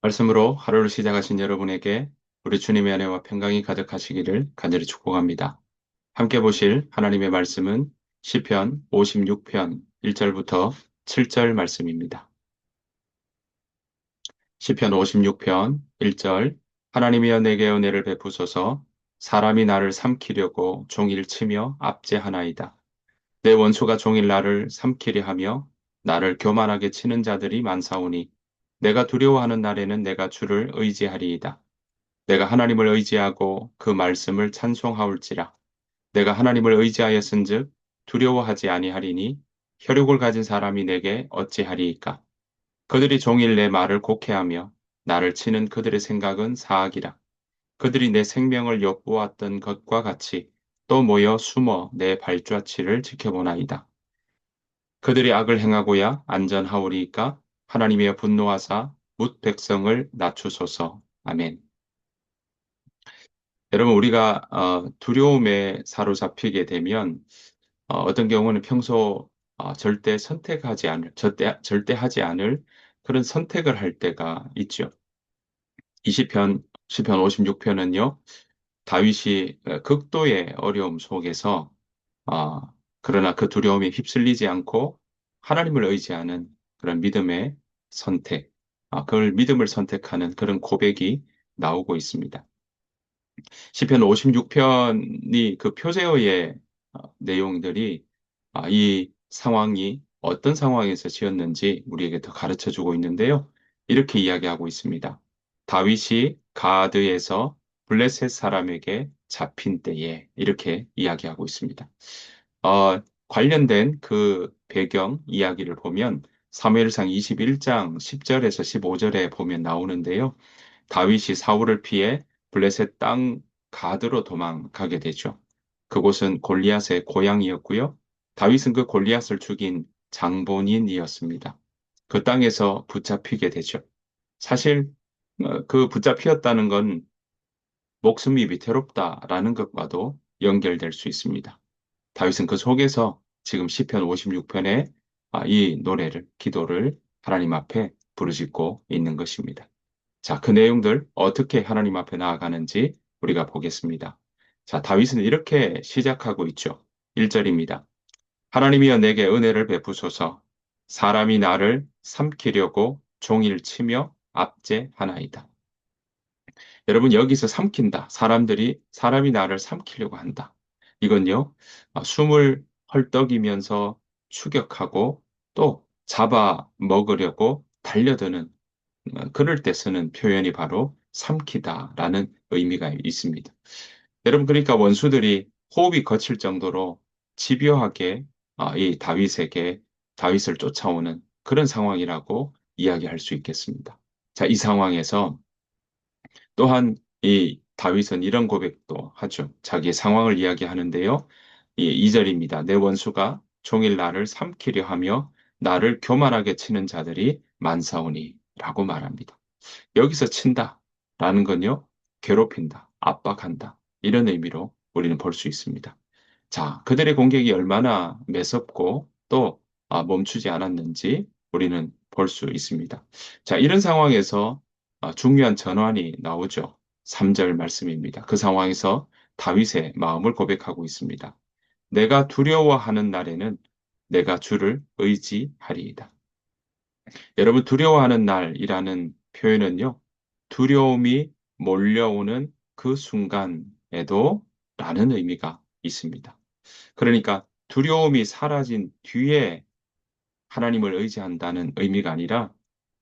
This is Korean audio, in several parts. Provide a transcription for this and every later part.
말씀으로 하루를 시작하신 여러분에게 우리 주님의 은혜와 평강이 가득하시기를 간절히 축복합니다. 함께 보실 하나님의 말씀은 시편 56편 1절부터 7절 말씀입니다. 시편 56편 1절 하나님이여 내게 은혜를 베푸소서 사람이 나를 삼키려고 종일 치며 압제하나이다. 내 원수가 종일 나를 삼키려 하며 나를 교만하게 치는 자들이 많사오니 내가 두려워하는 날에는 내가 주를 의지하리이다. 내가 하나님을 의지하고 그 말씀을 찬송하올지라. 내가 하나님을 의지하였은즉 두려워하지 아니하리니 혈육을 가진 사람이 내게 어찌하리이까. 그들이 종일 내 말을 곡해하며 나를 치는 그들의 생각은 사악이라. 그들이 내 생명을 엿보았던 것과 같이 또 모여 숨어 내 발자취를 지켜보나이다. 그들이 악을 행하고야 안전하오리이까 하나님의 분노하사 묻 백성을 낮추소서. 아멘. 여러분, 우리가 어, 두려움에 사로잡히게 되면 어, 떤 경우는 평소 어, 절대 선택하지 않을, 절대, 절대 하지 않을 그런 선택을 할 때가 있죠. 20편, 10편 56편은요, 다윗이 어, 극도의 어려움 속에서, 어, 그러나 그 두려움에 휩쓸리지 않고 하나님을 의지하는 그런 믿음의 선택, 아, 그걸 믿음을 선택하는 그런 고백이 나오고 있습니다. 시편 56편이 그 표제어의 어, 내용들이 아, 이 상황이 어떤 상황에서 지었는지 우리에게 더 가르쳐 주고 있는데요. 이렇게 이야기하고 있습니다. 다윗이 가드에서 블레셋 사람에게 잡힌 때에 이렇게 이야기하고 있습니다. 어, 관련된 그 배경 이야기를 보면 사무엘상 21장 10절에서 15절에 보면 나오는데요. 다윗이 사울을 피해 블레셋 땅 가드로 도망가게 되죠. 그곳은 골리앗의 고향이었고요. 다윗은 그 골리앗을 죽인 장본인이었습니다. 그 땅에서 붙잡히게 되죠. 사실 어, 그 붙잡히었다는 건 목숨이 위태롭다라는 것과도 연결될 수 있습니다. 다윗은 그 속에서 지금 시편 56편에 아, 이 노래를, 기도를 하나님 앞에 부르짖고 있는 것입니다. 자, 그 내용들 어떻게 하나님 앞에 나아가는지 우리가 보겠습니다. 자, 다윗은 이렇게 시작하고 있죠. 1절입니다. 하나님이여 내게 은혜를 베푸소서 사람이 나를 삼키려고 종일 치며 압제하나이다. 여러분 여기서 삼킨다. 사람들이 사람이 나를 삼키려고 한다. 이건요. 아, 숨을 헐떡이면서 추격하고 또 잡아 먹으려고 달려드는 어, 그럴 때 쓰는 표현이 바로 삼키다라는 의미가 있습니다. 여러분 그러니까 원수들이 호흡이 거칠 정도로 집요하게 아, 이 다윗에게 다윗을 쫓아오는 그런 상황이라고 이야기할 수 있겠습니다. 자, 이 상황에서 또한 이 다윗은 이런 고백도 하죠. 자기의 상황을 이야기하는데요. 이 2절입니다. 내 원수가 종일 나를 삼키려 하며 나를 교만하게 치는 자들이 많사오니 라고 말합니다. 여기서 친다 라는 건요, 괴롭힌다, 압박한다 이런 의미로 우리는 볼 수 있습니다. 자, 그들의 공격이 얼마나 매섭고 또 아, 멈추지 않았는지 우리는 볼 수 있습니다. 자, 이런 상황에서 아, 중요한 전환이 나오죠. 3절 말씀입니다. 그 상황에서 다윗의 마음을 고백하고 있습니다. 내가 두려워하는 날에는 내가 주를 의지하리이다. 여러분, 두려워하는 날이라는 표현은요, 두려움이 몰려오는 그 순간에도 라는 의미가 있습니다. 그러니까 두려움이 사라진 뒤에 하나님을 의지한다는 의미가 아니라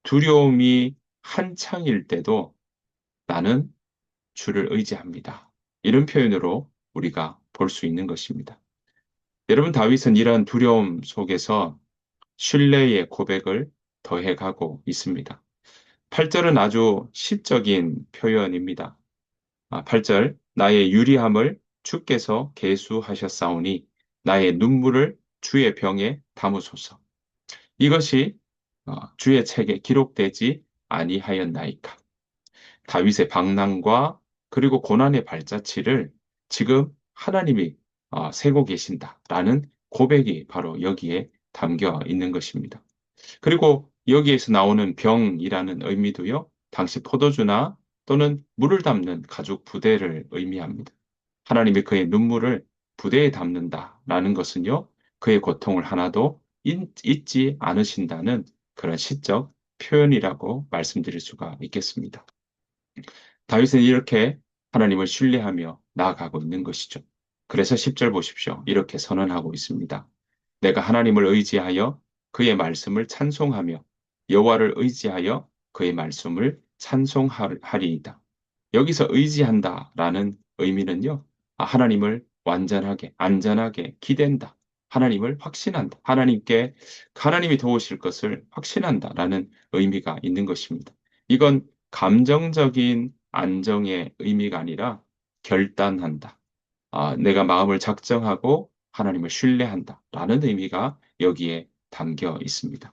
두려움이 한창일 때도 나는 주를 의지합니다. 이런 표현으로 우리가 볼 수 있는 것입니다. 여러분 다윗은 이러한 두려움 속에서 신뢰의 고백을 더해가고 있습니다. 8절은 아주 시적인 표현입니다. 8절 아, 나의 유리함을 주께서 계수하셨사오니 나의 눈물을 주의 병에 담으소서. 이것이 어, 주의 책에 기록되지 아니하였나이까. 다윗의 방랑과 그리고 고난의 발자취를 지금 하나님이 어, 세고 계신다라는 고백이 바로 여기에 담겨 있는 것입니다. 그리고 여기에서 나오는 병이라는 의미도요, 당시 포도주나 또는 물을 담는 가죽 부대를 의미합니다. 하나님이 그의 눈물을 부대에 담는다라는 것은요, 그의 고통을 하나도 잊- 잊지 않으신다는 그런 시적 표현이라고 말씀드릴 수가 있겠습니다. 다윗은 이렇게 하나님을 신뢰하며 나아가고 있는 것이죠. 그래서 10절 보십시오. 이렇게 선언하고 있습니다. 내가 하나님을 의지하여 그의 말씀을 찬송하며 여호와를 의지하여 그의 말씀을 찬송하리이다. 여기서 의지한다라는 의미는요. 아, 하나님을 완전하게 안전하게 기댄다. 하나님을 확신한다. 하나님께 하나님이 도우실 것을 확신한다라는 의미가 있는 것입니다. 이건 감정적인 안정의 의미가 아니라 결단한다. 아, 내가 마음을 작정하고 하나님을 신뢰한다라는 의미가 여기에 담겨 있습니다.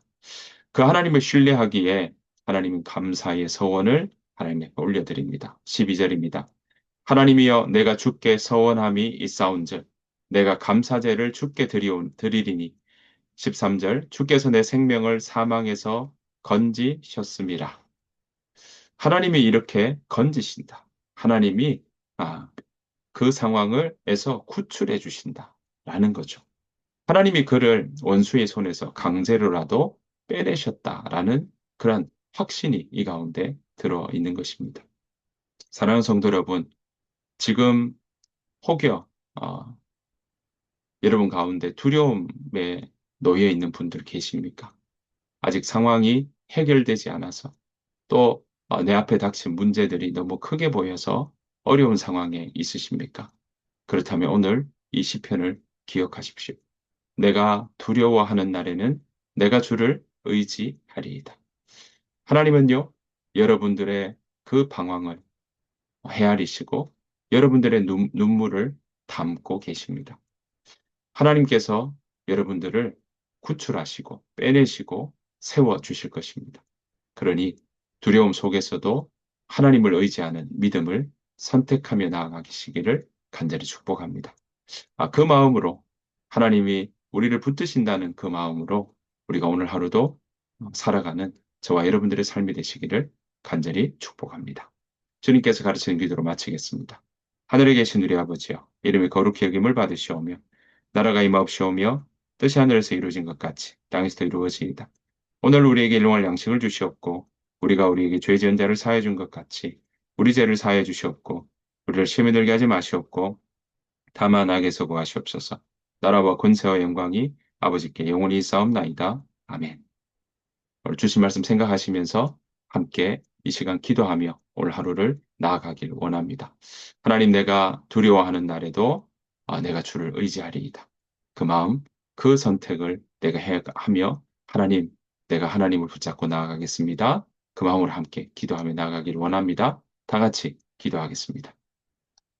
그 하나님을 신뢰하기에 하나님은 감사의 서원을 하나님께 올려드립니다. 12절입니다. 하나님이여 내가 주께 서원함이 있사온즉 내가 감사제를 주께 드리온 드리리니 13절 주께서 내 생명을 사망에서 건지셨음이라. 하나님이 이렇게 건지신다. 하나님이 아, 그 상황을 에서 구출해 주신다 라는 거죠. 하나님이 그를 원수의 손에서 강제로라도 빼내셨다라는 그런 확신이 이 가운데 들어 있는 것입니다. 사랑하는 성도 여러분, 지금 혹여 어, 여러분 가운데 두려움에 놓여 있는 분들 계십니까? 아직 상황이 해결되지 않아서 또 내 앞에 닥친 문제들이 너무 크게 보여서 어려운 상황에 있으십니까? 그렇다면 오늘 이 시편을 기억하십시오. 내가 두려워하는 날에는 내가 주를 의지하리이다. 하나님은요, 여러분들의 그 방황을 헤아리시고 여러분들의 눈, 눈물을 담고 계십니다. 하나님께서 여러분들을 구출하시고 빼내시고 세워 주실 것입니다. 그러니 두려움 속에서도 하나님을 의지하는 믿음을 선택하며 나아가시기를 간절히 축복합니다. 아, 그 마음으로 하나님이 우리를 붙드신다는 그 마음으로 우리가 오늘 하루도 살아가는 저와 여러분들의 삶이 되시기를 간절히 축복합니다. 주님께서 가르치는 기도로 마치겠습니다. 하늘에 계신 우리 아버지여, 이름이 거룩히 여김을 받으시오며, 나라가 임하옵시오며, 뜻이 하늘에서 이루어진 것 같이 땅에서도 이루어지이다. 오늘 우리에게 일용할 양식을 주시옵고, 우리가 우리에게 죄 지은 자를 사해 준 것 같이 우리 죄를 사해 주시옵고, 우리를 시험에 들게 하지 마시옵고, 다만 악에서 구하시옵소서. 나라와 권세와 영광이 아버지께 영원히 있사옵나이다. 아멘. 오늘 주신 말씀 생각하시면서 함께 이 시간 기도하며 오늘 하루를 나아가길 원합니다. 하나님 내가 두려워하는 날에도 아, 내가 주를 의지하리이다. 그 마음, 그 선택을 내가 해, 하며 하나님, 내가 하나님을 붙잡고 나아가겠습니다. 그 마음으로 함께 기도하며 나아가길 원합니다. 다 같이 기도하겠습니다.